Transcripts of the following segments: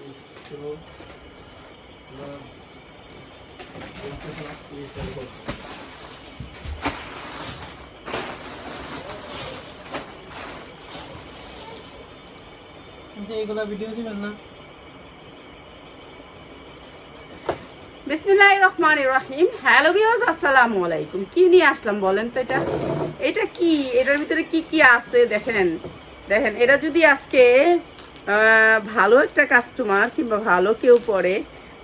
Hello আসসালামু আলাইকুম। কি নিয়ে আসলাম বলেন তো এটা? এটা কি? এটার ভিতরে কি কি আছে? দেখেন। দেখেন, এটা যদি আজকে ভালো একটা কাস্টমার কিংবা ভালো কেউ পরে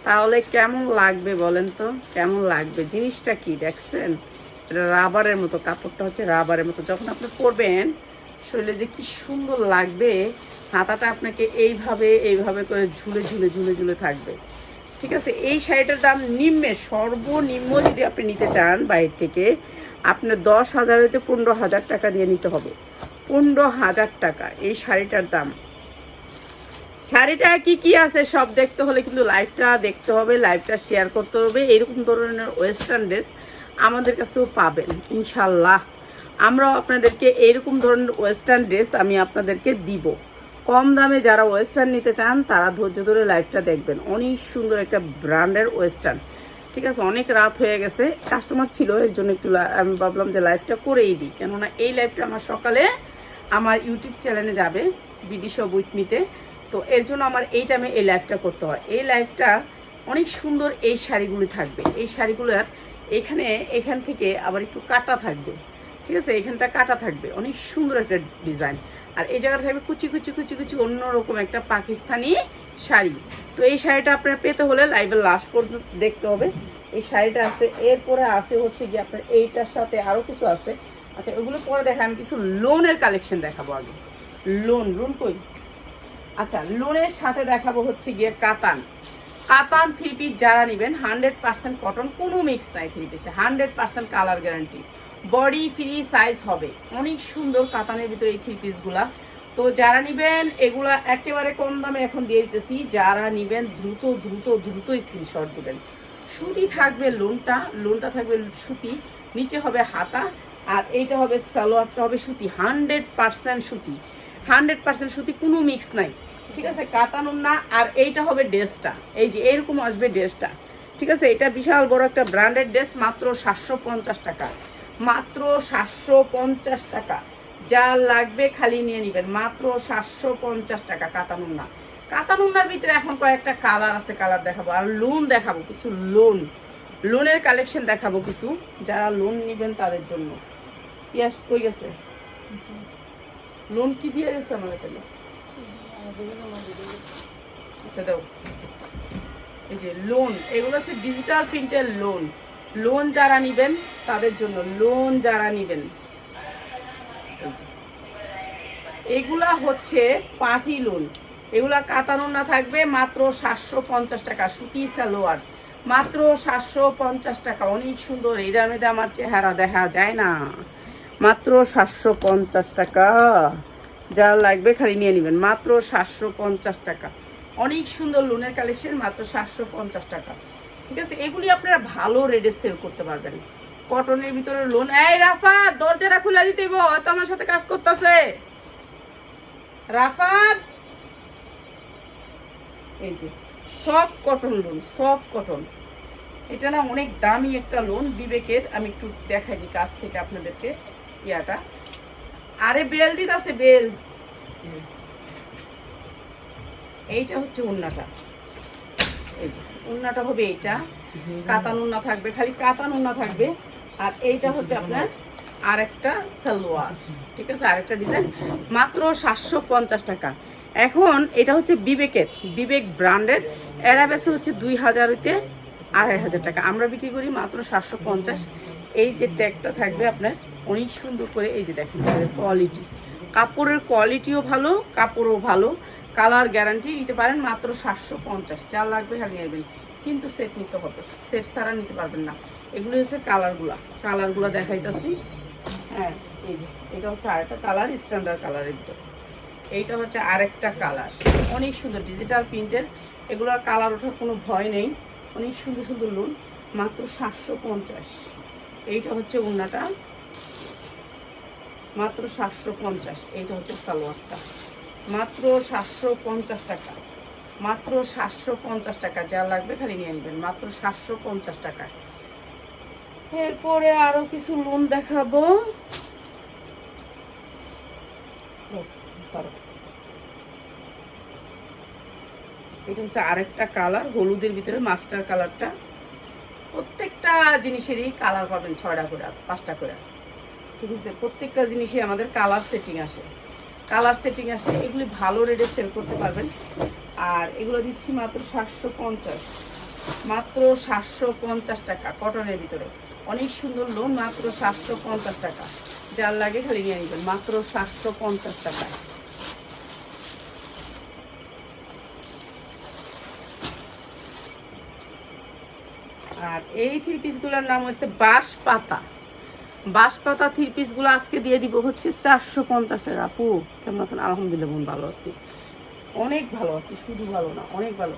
তাহলে কেমন লাগবে বলেন তো? কেমন লাগবে? জিনিসটা কি দেখছেন? রাবারের মতো, কাপড়টা হচ্ছে রাবারের মতো। যখন আপনি পরবেন, শরীরে যে কি সুন্দর লাগবে হাতাটা আপনাকে এইভাবে এইভাবে করে ঝুলে ঝুলে ঝুলে ঝুলে থাকবে। ঠিক আছে? এই শাড়িটার দাম নিম্নে, সর্বনিম্ন যদি আপনি নিতে চান বাইরে থেকে, আপনার দশ হাজার হইতে পনেরো হাজার টাকা দিয়ে নিতে হবে। পনেরো হাজার টাকা এই শাড়িটার দাম। শাড়িটা কি কি আছে সব দেখতে হলে কিন্তু লাইভটা দেখতে হবে, লাইভটা শেয়ার করতে হবে। এরকম ধরনের ওয়েস্টার্ন ড্রেস আমাদের কাছেও পাবেন ইনশাল্লাহ আমরাও আপনাদেরকে এরকম ধরনের ওয়েস্টার্ন ড্রেস আমি আপনাদেরকে দিব। কম দামে যারা ওয়েস্টার্ন নিতে চান, তারা ধৈর্য ধরে লাইভটা দেখবেন। অনেক সুন্দর একটা ব্র্যান্ডের ওয়েস্টার্ন ঠিক আছে, অনেক রাত হয়ে গেছে। কাস্টমার ছিল, এর জন্য একটু আমি ভাবলাম যে লাইভটা করেই দিই। কেননা এই লাইভটা আমার সকালে আমার ইউটিউব চ্যানেলে যাবে বিডিশ উইথমিতে তো এর জন্য আমার এই টাইমে এই লাইফটা করতে হয়। এই লাইফটা অনেক সুন্দর এই শাড়িগুলি থাকবে। এই শাড়িগুলোর এখানে, এখান থেকে আবার একটু কাটা থাকবে। ঠিক আছে? এখানটা কাটা থাকবে। অনেক সুন্দর একটা ডিজাইন আর এই জায়গাটা থাকবে কুচি কুচি কুচি কুচি অন্যরকম একটা পাকিস্তানি শাড়ি। তো এই শাড়িটা আপনার পেতে হলে লাইভের লাস্ট পর্যন্ত দেখতে হবে। এই শাড়িটা আছে, এরপরে আছে হচ্ছে কি আপনার এইটার সাথে আরও কিছু আছে। আচ্ছা ওগুলো পরে দেখা আমি কিছু লোনের কালেকশন দেখাবো আগে। লোন লোন কই? আচ্ছা লোনের সাথে দেখাবো হচ্ছে গিয়ে কাতান। কাতান থ্রি পিস যারা নেবেন হান্ড্রেড পার্সেন্ট কটন কোনো মিক্স নাই থ্রি পিসে hundred percent colour guarantee body free size হবে। অনেক সুন্দর কাতানের ভিতরে এই থ্রি পিসগুলা তো যারা নিবেন, এগুলা একেবারে কম দামে এখন দিয়ে দিতেছি। যারা নিবেন, দ্রুত দ্রুত দ্রুত স্ক্রিনশট দেবেন। সুতি থাকবে লোনটা লোনটা থাকবে সুতি, নিচে হবে হাতা, আর এইটা হবে সালোয়ারটা হবে সুতি। হান্ড্রেড পার্সেন্ট সুতি। হান্ড্রেড পার্সেন্ট সুতি, কোনো মিক্স নাই। ঠিক আছে কাতানুন না আর এইটা হবে ড্রেসটা। এই যে এরকম আসবে ড্রেসটা। ঠিক আছে এটা বিশাল বড় একটা ব্র্যান্ডেড ড্রেস মাত্র সাতশো পঞ্চাশ টাকা। মাত্র সাতশো পঞ্চাশ টাকা। যা লাগবে খালি নিয়ে নেবেন। মাত্র সাতশো পঞ্চাশ টাকা কাতানুন না। কাতানুন্নার ভিতরে এখন কয়েকটা কালার আছে কালার দেখাবো। আর লোন দেখাবো কিছু লোন লোনের কালেকশন দেখাবো কিছু যারা লোন নেবেন তাদের জন্য। ইয়াস কই গেছে? লোন কি দিয়ে গেছে আচ্ছা দাও। এই যে লোন এগুলো হচ্ছে ডিজিটাল প্রিন্টের লোন লোন যারা নিবেন, তাদের জন্য লোন যারা নিবেন। এগুলা হচ্ছে পার্টি লোন এগুলা কাতানো না থাকবে, মাত্র সাতশো পঞ্চাশ টাকা। সুতি সালোয়ার। মাত্র সাতশো পঞ্চাশ টাকা। অনেক সুন্দর। দামে আমার চেহারা দেখা যায় না। মাত্র সাতশো পঞ্চাশ টাকা। যা লাগবে খালি নিয়ে নেবেন। মাত্র সাতশো পঞ্চাশ টাকা। অনেক সুন্দর লোনের কালেকশন, মাত্র সাতশো পঞ্চাশ টাকা। ঠিক আছে? এগুলি আপনারা ভালো রেটে সেল করতে পারবেন। কটনের ভিতরে লোন এই রাফাত দরজাটা খুলে দিতে হয়তো আমার সাথে কাজ করতেছে। রাফাত এই যে soft cotton lawn soft cotton এটা না অনেক দামি একটা লোন বিবেকের, আমি একটু দেখাই দিই কাছ থেকে আপনাদেরকে ইয়াটা। আরে বেল দিত আছে বেল। এইটা হচ্ছে উন্নাটা। উন্নাটা হবে এইটা। কাতান উন্না থাকবে, খালি কাতান উন্না থাকবে। আর এইটা হচ্ছে আপনার আরেকটা সালোয়ার, ঠিক আছে? আরেকটা ডিজাইন মাত্র সাতশো পঞ্চাশ টাকা। এখন এটা হচ্ছে বিবেকের, বিবেক ব্র্যান্ডের। এরা হচ্ছে দুই হাজার হইতে আড়াই হাজার টাকা। আমরা বিক্রি করি মাত্র সাতশো পঞ্চাশ। এই যে ট্যাগটা থাকবে আপনার, অনেক সুন্দর করে এই যে দেখেন কোয়ালিটি কাপড়ের কোয়ালিটিও ভালো, কাপড়ও ভালো কালার গ্যারান্টি নিতে পারেন মাত্র সাতশো পঞ্চাশ। যা লাগবে খালি নেবেন। কিন্তু সেট নিতে হবে। সেট ছাড়া নিতে পারবেন না। এগুলো হচ্ছে কালারগুলা কালারগুলো দেখাইতেছি। হ্যাঁ এই যে, এটা হচ্ছে আরেকটা কালার স্ট্যান্ডার্ড কালারের ভিতরে। এইটা হচ্ছে আরেকটা কালার অনেক সুন্দর ডিজিটাল প্রিন্টের এগুলোর কালার ওঠার কোনো ভয় নেই। অনেক সুন্দর সুন্দর লোন মাত্র সাতশো পঞ্চাশ। এইটা হচ্ছে ওড়নাটা মাত্র সাতশো পঞ্চাশ, এইটা হচ্ছে সালোয়ারটা। মাত্র সাতশো পঞ্চাশ টাকা। মাত্র সাতশো পঞ্চাশ টাকা, যা লাগবে খালি নিয়ে নেবেন। মাত্র সাতশো পঞ্চাশ টাকা। এরপরে আরও কিছু লোন দেখাবো। এটা হচ্ছে আরেকটা কালার হলুদের ভিতরে মাস্টার কালারটা প্রত্যেকটা জিনিসেরই কালার পাবেন ছয়টা করে, পাঁচটা করে। ঠিক আছে? প্রত্যেকটা জিনিসই আমাদের কালার সেটিং আসে। কালার সেটিং আসে, এগুলি ভালো রেটে সেল করতে পারবেন। আর এগুলো দিচ্ছি মাত্র সাতশো পঞ্চাশ। মাত্র সাতশো পঞ্চাশ টাকা কটনের ভিতরে। অনেক সুন্দর লোন মাত্র সাতশো পঞ্চাশ টাকা। যার লাগে খালি নিয়ে নেবেন, মাত্র সাতশো পঞ্চাশ টাকা আর এই থ্রি পিসগুলোর নাম হচ্ছে বাঁশ পাতা। বাঁশ পাতা থ্রি পিসগুলো আজকে দিয়ে দিব হচ্ছে চারশো পঞ্চাশ টাকা। আপু, কেমন আছেন? আলহামদুলিল্লাহ, বোন ভালো আছি। অনেক ভালো আছি, শুধু ভালো না, অনেক ভালো।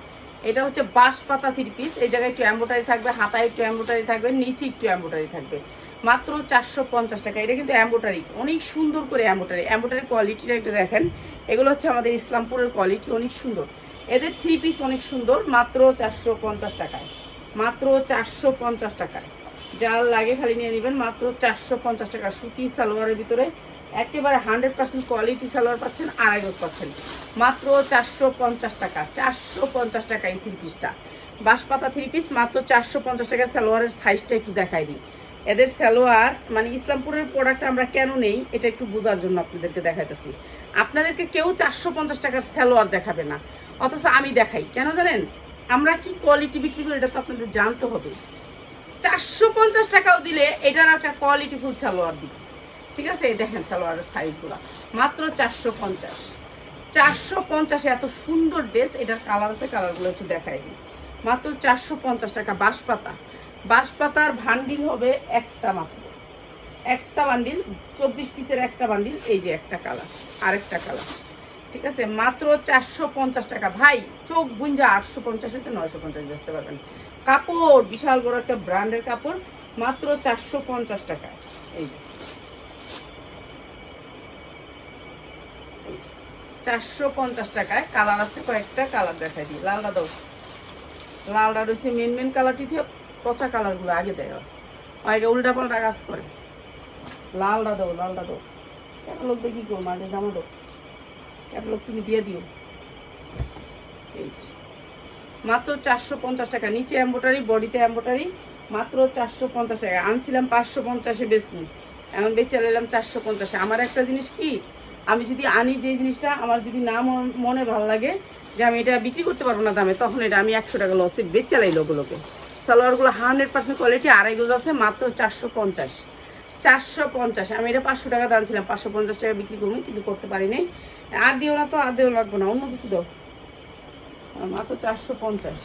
এটা হচ্ছে বাঁশ পাতা থ্রি পিস এই জায়গায় একটু এম্বোটারি থাকবে, হাতায় একটু এম্বোটারি থাকবে, নিচে একটু এম্বোটারি থাকবে। মাত্র চারশো পঞ্চাশ টাকা। এটা কিন্তু এম্বোটারি অনেক সুন্দর করে এম্বোটারি এম্বোটারি কোয়ালিটিটা একটু দেখেন। এগুলো হচ্ছে আমাদের ইসলামপুরের কোয়ালিটি অনেক সুন্দর। এদের থ্রি পিস অনেক সুন্দর, মাত্র চারশো পঞ্চাশ টাকায়। মাত্র চারশো পঞ্চাশ টাকায় যার লাগে খালি নিয়ে নেবেন, মাত্র চারশো পঞ্চাশ টাকা। সুতি সালোয়ারের ভিতরে একেবারে হান্ড্রেড পার্সেন্ট কোয়ালিটি সালোয়ার পাচ্ছেন, আড়াই গজ পাচ্ছেন। মাত্র চারশো পঞ্চাশ টাকা, চারশো পঞ্চাশ টাকা এই থ্রি পিসটা বাঁশপাতা থ্রি পিস মাত্র চারশো পঞ্চাশ টাকা। সালোয়ারের সাইজটা একটু দেখাই দিই। এদের সালোয়ার মানে ইসলামপুরের প্রোডাক্ট আমরা কেন নেই, এটা একটু বোঝার জন্য আপনাদেরকে দেখাইতেছি। আপনাদেরকে কেউ চারশো পঞ্চাশ টাকার সালোয়ার দেখাবে না। অথচ আমি দেখাই। কেন জানেন? আমরা কি কোয়ালিটি বিক্রি করি, এটা তো আপনাদের জানতে হবে। চারশো পঞ্চাশ টাকাও দিলে এটার একটা কোয়ালিটি ফুল সালোয়ার দিবে। ঠিক আছে? এই দেখেন সালোয়ারের সাইজগুলো মাত্র চারশো পঞ্চাশ। চারশো পঞ্চাশে এত সুন্দর ড্রেস এটার কালার আছে কালারগুলো একটু দেখাই দিই। মাত্র চারশো পঞ্চাশ টাকা বাঁশপাতা। বাঁশপাতার ভান্ডিল হবে একটা মাত্র। একটা বান্ডিল চব্বিশ পিসের একটা বান্ডিল এই যে একটা কালার আরেকটা কালার ঠিক আছে? মাত্র চারশো পঞ্চাশ টাকা। ভাই, চোখ গুঞ্জা আটশো পঞ্চাশ থেকে নয়শো পঞ্চাশ বেচতে পারবেন? কাপড়, বিশাল বড় একটা ব্র্যান্ডের কাপড়, মাত্র চারশো পঞ্চাশ টাকা। এই যে। চারশো পঞ্চাশ টাকায় কালার আছে, কয়েকটা কালার দেখাই দিই। লালটা দাও। লালটা রয়েছে মেন মেন কালারটি দিয়ে পচা কালারগুলো আগে দেয়। আগে উল্টা পাল্টা কাজ করে। লালটা দাও লালটা দাও। ক্যাটালগ দেখি গো, মাঝে জামা দাও। ক্যাটালগ তুমি দিয়ে দিও। মাত্র চারশো পঞ্চাশ টাকা। নিচে এম্বোটারি বডিতে এম্বোটারি মাত্র চারশো পঞ্চাশ টাকা। আনছিলাম পাঁচশো পঞ্চাশে বেচনি এখন বেচে নিলাম চারশো পঞ্চাশে। আমার একটা জিনিস কি? আমি যদি আনি যে জিনিসটা, আমার যদি না মন- ভালো লাগে যে আমি এটা বিক্রি করতে পারব না দামে, তখন এটা আমি একশো টাকা লসে বেচে লাই ওগুলোকে। সালোয়ারগুলো হান্ড্রেড পার্সেন্ট কোয়ালিটি আড়াই গজ আছে মাত্র চারশো পঞ্চাশ। চারশো পঞ্চাশ। আমি এটা পাঁচশো টাকা দাম ছিলাম পাঁচশো পঞ্চাশ টাকা বিক্রি করব, কিন্তু করতে পারি নাই। আর দিও না তো, আর দিও লাগবে না, অন্য কিছু দাও। মাত্র চারশো পঞ্চাশ।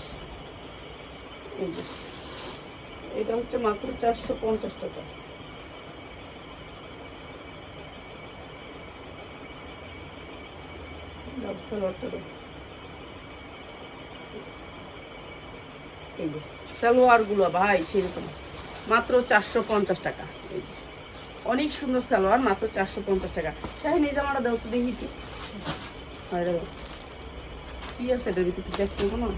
এটা হচ্ছে মাত্র চারশো পঞ্চাশ টাকা। এই যে, সালোয়ারগুলো ভাই, সেরকম। মাত্র চারশো পঞ্চাশ টাকা। অনেক সুন্দর সালোয়ার, মাত্র চারশো পঞ্চাশ টাকা। শাহিন জামাটা দাও তো দেখি কি আছে এটার ভিতরে দেখতে কোনো?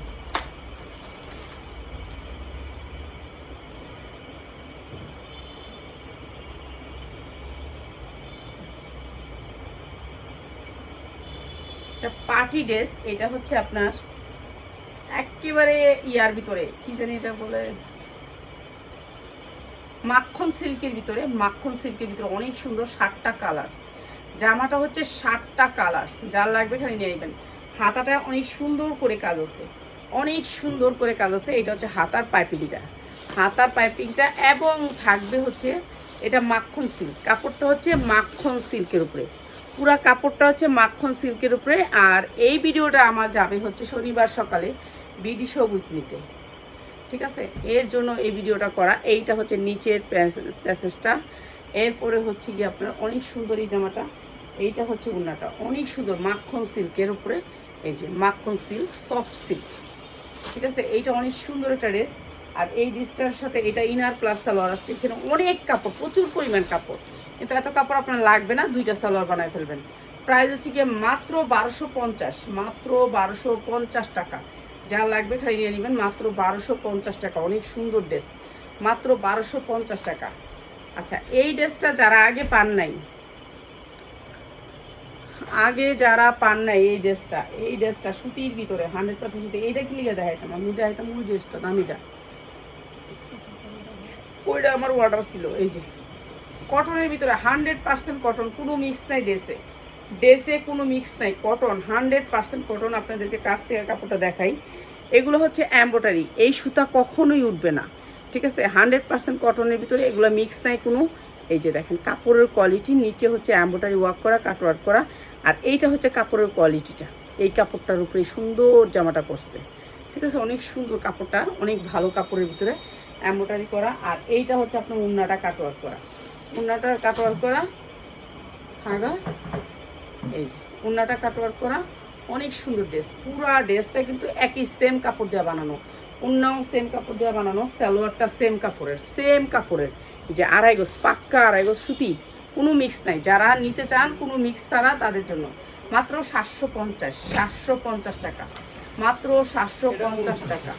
এটা পার্টি ড্রেস, এটা হচ্ছে আপনার একেবারে ইয়ার ভিতরে, কি জানি এটা বলে? মাখন সিল্কের ভিতরে, মাখন সিল্কের ভিতরে অনেক সুন্দর সাতটা কালার। জামাটা হচ্ছে সাতটা কালার, যার লাগবে খালি নিয়ে নেবেন। হাতাটা অনেক সুন্দর করে কাজ আছে। অনেক সুন্দর করে কাজ আছে, এটা হচ্ছে হাতার পাইপিংটা। হাতার পাইপিংটা এবং থাকবে হচ্ছে এটা মাখন সিল্ক। কাপড়টা হচ্ছে মাখন সিল্কের উপরে। পুরা কাপড়টা হচ্ছে মাখন সিল্কের উপরে। আর এই ভিডিওটা আমার যাবে হচ্ছে শনিবার সকালে বিডি সবুজ নিতে। ঠিক আছে? এর জন্য এই ভিডিওটা করা। এইটা হচ্ছে নিচের প্যাসেজটা। এরপরে হচ্ছে কি আপনার অনেক সুন্দর জামাটা। এইটা হচ্ছে উন্নাটা অনেক সুন্দর মাখন সিল্কের উপরে। এই যে মাখন সিল্ক সফট সিল্ক ঠিক আছে? এইটা অনেক সুন্দর একটা ড্রেস। আর এই ড্রেসটার সাথে এটা ইনার প্লাস সালোয়ার আসছে। এখানে অনেক কাপড়, প্রচুর পরিমাণ কাপড়। কিন্তু এত কাপড় আপনার লাগবে না, দুইটা সালোয়ার বানায় ফেলবেন। প্রাইস হচ্ছে গিয়ে মাত্র বারোশো পঞ্চাশ, মাত্র বারোশো পঞ্চাশ টাকা। যা লাগবে খালি নিয়ে নেবেন, মাত্র বারোশো পঞ্চাশ টাকা। অনেক সুন্দর ড্রেস। মাত্র বারোশো পঞ্চাশ টাকা। আচ্ছা এই ড্রেসটা যারা আগে পান নাই আগে যারা পান নাই এই ড্রেসটা এই ড্রেসটা সুতির ভিতরে হান্ড্রেড পার্সেন্ট সুতি, এইটা কি লিখে দেখাইতাম? আমি দেখাইতাম, ওই ড্রেসটা, দামিটা। ওইটা আমার অর্ডার ছিল, এই যে। কটনের ভিতরে হান্ড্রেড পার্সেন্ট কটন কোনো মিক্স নাই ড্রেসে ড্রেসে কোনো মিক্স নাই কটন হান্ড্রেড পার্সেন্ট কটন আপনাদেরকে কাছ থেকে কাপড়টা দেখাই। এগুলো হচ্ছে অ্যাম্বোটারি এই সুতা কখনোই উঠবে না। ঠিক আছে? হান্ড্রেড পার্সেন্ট কটনের ভিতরে এগুলো মিক্স নাই কোনো। এই যে দেখেন, কাপড়ের কোয়ালিটি নিচে হচ্ছে অ্যাম্বোটারি ওয়ার্ক করা কাটওয়ার্ক করা। আর এইটা হচ্ছে কাপড়ের কোয়ালিটিটা এই কাপড়টার উপরে সুন্দর জামাটা করছে ঠিক আছে? অনেক সুন্দর কাপড়টা, অনেক ভালো কাপড়ের ভিতরে এম্বোটারি করা। আর এইটা হচ্ছে আপনার উন্নাটা কাটওয়ার্ক করা। উন্নাটা কাটওয়ার্ক করা হাগা এই যে, উন্নাটা কাটওয়ার্ক করা। অনেক সুন্দর ড্রেস পুরা ড্রেসটা কিন্তু একই সেম কাপড় দেওয়া বানানো। উন্নাও সেম কাপড় দেওয়া বানানো, সালোয়ারটা সেম কাপড়ের সেম কাপড়ের। যে আড়াই গোজ, পাক্কা আড়াই গোজ সুতি। কোনো মিক্স নাই। যারা নিতে চান কোনো মিক্স ছাড়া তাদের জন্য। মাত্র সাতশো পঞ্চাশ সাতশো পঞ্চাশ টাকা। মাত্র সাতশো পঞ্চাশ টাকা।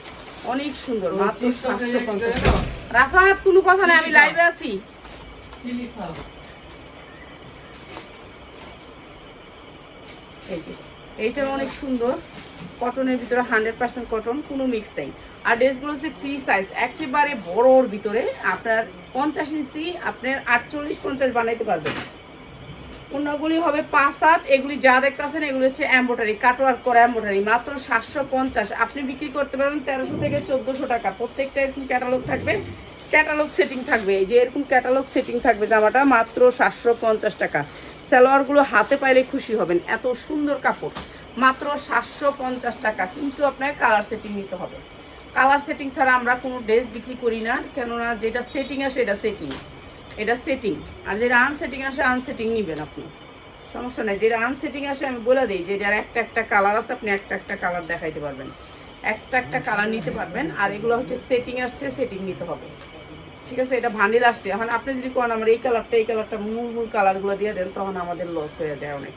অনেক সুন্দর, মাত্র সাতশো পঞ্চাশ টাকা। রাফাত, কোনো কথা নেই, আমি লাইভে আছি। এইটা অনেক সুন্দর। কটনের ভিতরে হান্ড্রেড পার্সেন্ট কটন কোনো মিক্স নেই। আর ড্রেসগুলো হচ্ছে ফ্রি সাইজ একেবারে বড়োর ভিতরে আপনার পঞ্চাশ ইঞ্চি আপনার আটচল্লিশ, পঞ্চাশ বানাইতে পারবেন। অন্যগুলি হবে পাঁচ, সাত, এগুলি যা দেখতেছেন, এগুলি হচ্ছে এম্বোটারি কাটওয়ার্ক করা এম্বোটারি মাত্র সাতশো পঞ্চাশ। আপনি বিক্রি করতে পারবেন তেরোশো থেকে চোদ্দোশো টাকা। প্রত্যেকটা এরকম ক্যাটালগ থাকবে। ক্যাটালগ সেটিং থাকবে। এই যে এরকম ক্যাটালগ সেটিং থাকবে জামাটা, মাত্র সাতশো পঞ্চাশ টাকা। সালোয়ারগুলো হাতে পাইলে খুশি হবেন। এত সুন্দর কাপড়। মাত্র সাতশো পঞ্চাশ টাকা। কিন্তু আপনার কালার সেটিং নিতে হবে। কালার সেটিং ছাড়া আমরা কোনো ড্রেস বিক্রি করি না, কেননা যেটা সেটিং আসে এটা সেটিং এটা সেটিং আর যেটা আনসেটিং আসে আনসেটিং নেবেন আপনি। সমস্যা নাই। যেটা আনসেটিং আসে, আমি বলে দিই যে এটার একটা একটা কালার আছে, আপনি একটা একটা কালার দেখাইতে পারবেন। একটা একটা কালার নিতে পারবেন, আর এগুলো হচ্ছে সেটিং আসছে সেটিং নিতে হবে। ঠিক আছে? এটা ভান্ডিল আসছে। এখন আপনি যদি কোন আমার এই কালারটা এই কালারটা মূল মূল কালারগুলো দিয়ে দেন, তখন আমাদের লস হয়ে যায় অনেক।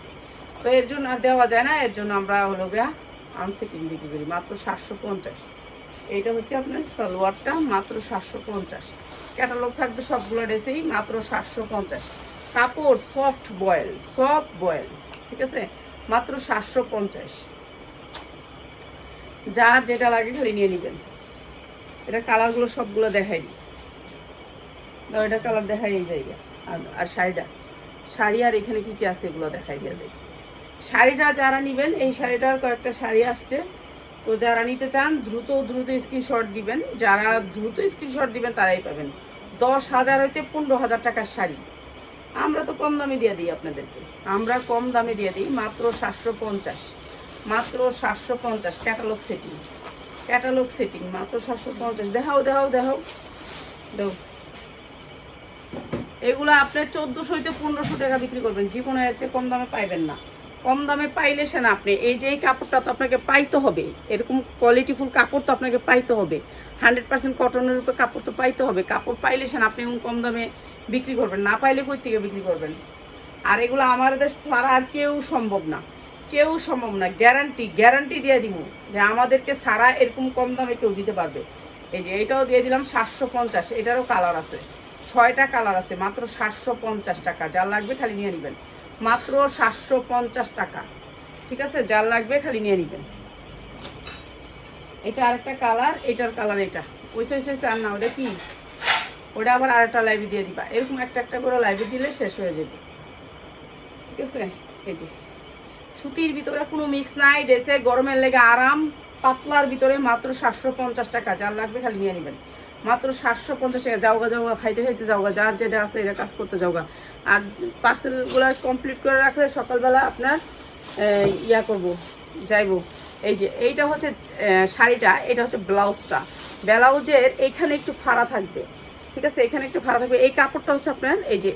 তো এর জন্য দেওয়া যায় না, এর জন্য আমরা হলো গিয়া আনসেটিং বিক্রি করি, মাত্র সাতশো পঞ্চাশ। এইটা হচ্ছে আপনার সালোয়ারটা মাত্র সাতশো পঞ্চাশ। ক্যাটালগ থাকবে সবগুলো ড্রেসেই মাত্র সাতশো পঞ্চাশ। কাপড় সফট বয়েল সফট বয়েল ঠিক আছে? মাত্র সাতশো পঞ্চাশ। যার যেটা লাগে খালি নিয়ে নেবেন। এটা কালারগুলো সবগুলো দেখাই দিই। এটা কালার দেখাই এই জায়গা আর আর শাড়িটা। শাড়ি আর এখানে কি কি আছে এগুলো দেখাই দিয়ে দেয় শাড়িটা যারা নেবেন, এই শাড়িটার কয়েকটা শাড়ি আসছে। তো যারা নিতে চান, দ্রুত দ্রুত স্ক্রিনশট দিবেন। যারা দ্রুত স্ক্রিনশট দিবেন, তারাই পাবেন। দশ হাজার হইতে পনেরো হাজার টাকার শাড়ি। আমরা তো কম দামে দিয়ে দিই আপনাদেরকে। আমরা কম দামে দিয়ে দিই মাত্র সাতশো পঞ্চাশ। মাত্র সাতশো পঞ্চাশ ক্যাটালগ সেটিং ক্যাটালগ সেটিং মাত্র সাতশো পঞ্চাশ। দেখাও দেখাও দেখাও। দাও এগুলো আপনি চোদ্দোশো হইতে পনেরোশো টাকা বিক্রি করবেন। জীবনে চেয়ে কম দামে পাইবেন না। কম দামে পাইলে সে না, আপনি এই যে এই কাপড়টা তো আপনাকে পাইতে হবে, এরকম কোয়ালিটিফুল কাপড় তো আপনাকে পাইতে হবে। হান্ড্রেড পার্সেন্ট কটনের উপরে কাপড় তো পাইতে হবে, কাপড় পাইলে সে আপনি এরকম কম দামে বিক্রি করবেন, না পাইলে কই থেকে বিক্রি করবেন? আর এগুলো আমাদের ছাড়া আর কেউ সম্ভব না, কেউ সম্ভব না গ্যারান্টি গ্যারান্টি দিয়ে দিব যে আমাদেরকে সারা এরকম কম দামে কেউ দিতে পারবে। এই যে এটাও দিয়ে দিলাম সাতশো পঞ্চাশ, এটারও কালার আছে, ছয়টা কালার আছে, মাত্র সাতশো পঞ্চাশ টাকা, যা লাগবে খালি নিয়ে নেবেন। মাত্র সাতশো পঞ্চাশ টাকা। ঠিক আছে? যার লাগবে খালি নিয়ে নেবেন। এটা আরেকটা কালার, এটার কালার এটা। ওইসে ওইসে আর না, ওটা কি? ওটা আবার আরেকটা লাইভে দিয়ে দিবা। এরকম একটা একটা করে লাইভে দিলে শেষ হয়ে যাবে। ঠিক আছে? এই যে। সুতির ভিতরে কোনো মিক্স নাই ড্রেসে গরমের লেগে আরাম। পাতলার ভিতরে মাত্র সাতশো পঞ্চাশ টাকা। যার লাগবে খালি নিয়ে নেবেন। মাত্র সাতশো পঞ্চাশ টাকা। যাওগা যাওগা, খাইতে খাইতে যাওগা, যার যেটা আছে এটা কাজ করতে যাওগা। আর পার্সেলগুলো কমপ্লিট করে রাখলে সকালবেলা আপনার ইয়া করব, যাইব। এই যে, এইটা হচ্ছে শাড়িটা, এটা হচ্ছে ব্লাউজটা। ব্লাউজের এইখানে একটু ফাড়া থাকবে, ঠিক আছে? এখানে একটু ফাড়া থাকবে। এই কাপড়টা হচ্ছে আপনার, এই যে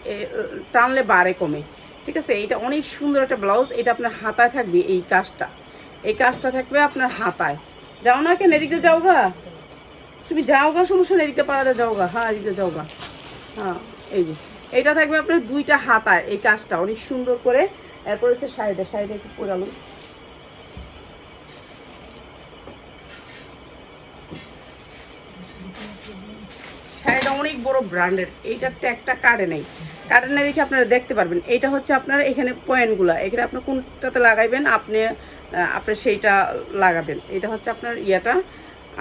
টানলে বারে কমে, ঠিক আছে? এটা অনেক সুন্দর একটা ব্লাউজ, এটা আপনার হাতায় থাকবে এই কাজটা। এই কাজটা থাকবে আপনার হাতায়। যাও না কেন, এদিকে যাও গা তুমি যাও গা সমস্যা নেই এদিকে পাড়াতে যাও গা হ্যাঁ এদিকে যাও গা হ্যাঁ এই যে। এটা থাকবে আপনার দুইটা হাতায় এই কাজটা, অনেক সুন্দর করে। এরপর হচ্ছে শাড়িটা শাড়িটা একটু পরালো শাড়িটা অনেক বড় ব্র্যান্ডের এইটার ট্যাগটা কাটে নেই। কাটে না দেখে আপনারা দেখতে পারবেন। এইটা হচ্ছে আপনার এখানে পয়েন্টগুলো। এখানে আপনি কোনটাতে লাগাইবেন, আপনি আপনি সেইটা লাগাবেন। এটা হচ্ছে আপনার ইয়েটা।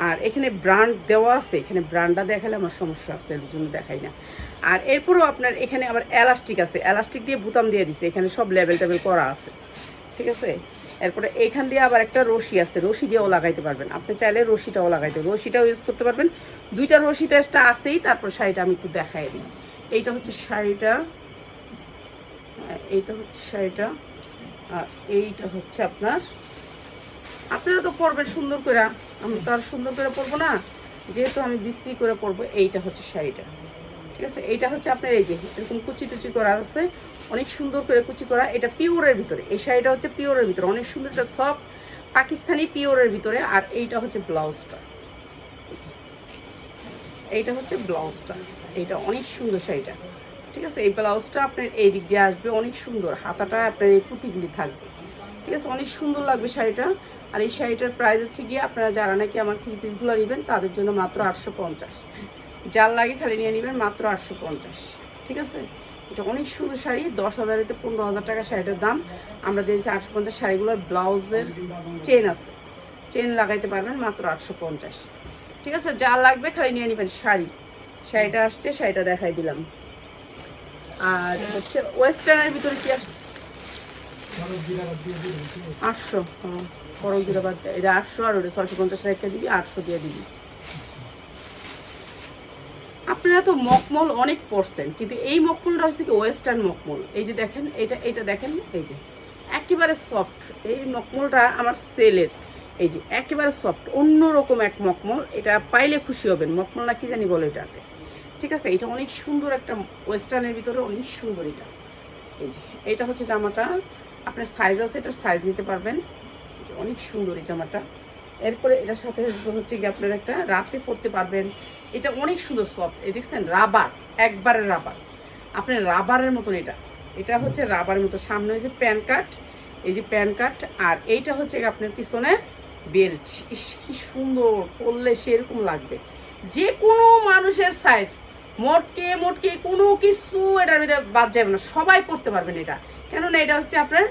আর এখানে ব্র্যান্ড দেওয়া আছে, এখানে ব্র্যান্ডটা দেখালে আমার সমস্যা আছে, এর জন্য দেখাই না। আর এরপরেও আপনার এখানে আবার এলাস্টিক আছে এলাস্টিক দিয়ে বুতাম দিয়ে দিছে, এখানে সব লেভেল টেবেল করা আছে, ঠিক আছে? এরপরে এখান দিয়ে আবার একটা রশি আছে, রশি দিয়েও লাগাইতে পারবেন। আপনি চাইলে রশিটাও লাগাইতে, রশিটাও ইউজ করতে পারবেন। দুইটা রশি টেস্টটা আছেই, তারপর শাড়িটা আমি একটু দেখাই দিই। এইটা হচ্ছে শাড়িটা, এইটা হচ্ছে শাড়িটা, আর এইটা হচ্ছে আপনার, আপনারা তো পরবেন সুন্দর করে আমি তো আর সুন্দর করে পরবো না, যেহেতু আমি বিস্ত্রি করে পরবো, এইটা হচ্ছে শাড়িটা। ঠিক আছে? এইটা হচ্ছে আপনার এই যে, এরকম কুচি টুচি করা আছে, অনেক সুন্দর করে কুচি করা, এটা পিওরের ভিতরে। এই শাড়িটা হচ্ছে পিওরের ভিতরে, অনেক সুন্দর একটা সব পাকিস্তানি পিওরের ভিতরে, আর এইটা হচ্ছে ব্লাউজটা। এইটা হচ্ছে ব্লাউজটা, এইটা অনেক সুন্দর শাড়িটা। ঠিক আছে? এই ব্লাউজটা আপনার এই দিক দিয়ে আসবে, অনেক সুন্দর। হাতাটা আপনার এই পুঁতিগুলি থাকবে। ঠিক আছে? অনেক সুন্দর লাগবে শাড়িটা। আর এই শাড়িটার প্রাইস হচ্ছে গিয়ে আপনারা যারা নাকি আমার থ্রি পিসগুলো নেবেন, তাদের জন্য মাত্র আটশো পঞ্চাশ। যার লাগে খালি নিয়ে নেবেন মাত্র আটশো পঞ্চাশ। ঠিক আছে? এটা অনেক সুন্দর শাড়ি, দশ হাজারেতে পনেরো হাজার টাকা শাড়িটার দাম। আমরা দিয়েছি আটশো পঞ্চাশ শাড়িগুলোর ব্লাউজের চেন আছে। চেন লাগাইতে পারবেন মাত্র আটশো পঞ্চাশ। ঠিক আছে? যা লাগবে খালি নিয়ে নেবেন শাড়ি। শাড়িটা আসছে, শাড়িটা দেখাই দিলাম। আর হচ্ছে ওয়েস্টার্নের ভিতরে কি আসছে আটশো হ্যাঁ। দুটো বাদ। এটা আটশো আর ওটা ছয়শো পঞ্চাশ টাকা দিবি, আটশো দিয়ে দিবি। আপনারা তো মকমল অনেক পড়ছেন, কিন্তু এই মকমলটা হচ্ছে কি ওয়েস্টার্ন মকমল এই যে দেখেন, এটা এটা দেখেন, এই যে। একেবারে সফট, এই মকমলটা আমার সেলের। এই যে, একেবারে সফট, অন্যরকম এক মকমল এটা পাইলে খুশি হবেন মকমল না কি জানি বলে এটাকে। ঠিক আছে, এটা অনেক সুন্দর একটা ওয়েস্টার্নের ভিতরে অনেক সুন্দর এটা। এই যে, এটা হচ্ছে জামাটা। আপনার সাইজ আছে, এটার সাইজ নিতে পারবেন। অনেক সুন্দর এই জামাটা। এরপরে এটার সাথে হচ্ছে কি আপনার একটা রাতে পরতে পারবেন। এটা অনেক সুন্দর সফট এই দেখছেন রাবার একবারের রাবার আপনার রাবারের মতন এটা। এটা হচ্ছে রাবারের মতো। সামনে হয়েছে প্যান কাট, এই যে প্যান কাট, আর এইটা হচ্ছে আপনার পিছনে বেল্ট কি সুন্দর পরলে সেরকম লাগবে। যে কোনো মানুষের সাইজ মোটকে মোটকে কোনো কিছু এটার ভিতরে বাদ যাবে না। সবাই পড়তে পারবেন এটা। কেননা এটা হচ্ছে আপনার,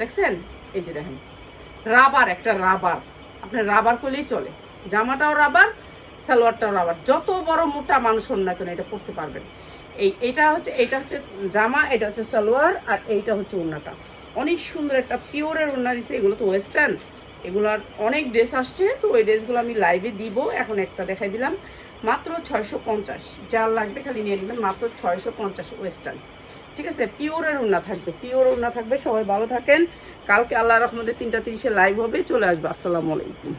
দেখছেন? এই যে দেখেন রাবার, একটা রাবার। আপনার রাবার করলেই চলে। জামাটাও রাবার, সালোয়ারটাও রাবার। যত বড় মোটা মানুষ হন না কেন, এটা পরতে পারবেন। এই, এটা হচ্ছে এটা হচ্ছে জামা, এটা হচ্ছে সালোয়ার, আর এইটা হচ্ছে ওড়নাটা। অনেক সুন্দর একটা পিওরের ওড়না দিছে। এগুলো তো ওয়েস্টার্ন এগুলোর অনেক ড্রেস আসছে, তো ওই ড্রেসগুলো আমি লাইভে দিব। এখন একটা দেখাই দিলাম। মাত্র ছয়শো পঞ্চাশ। যার লাগবে খালি নিয়ে নেবেন। মাত্র ছয়শো পঞ্চাশ ওয়েস্টার্ন ঠিক আছে? পিওরের উন্না থাকবে। পিওর উন্না থাকবে। সবাই ভালো থাকেন। কালকে আল্লাহ রহমদের তিনটা তিরিশে লাইভ হবে চলে আসব আসসালামু আলাইকুম।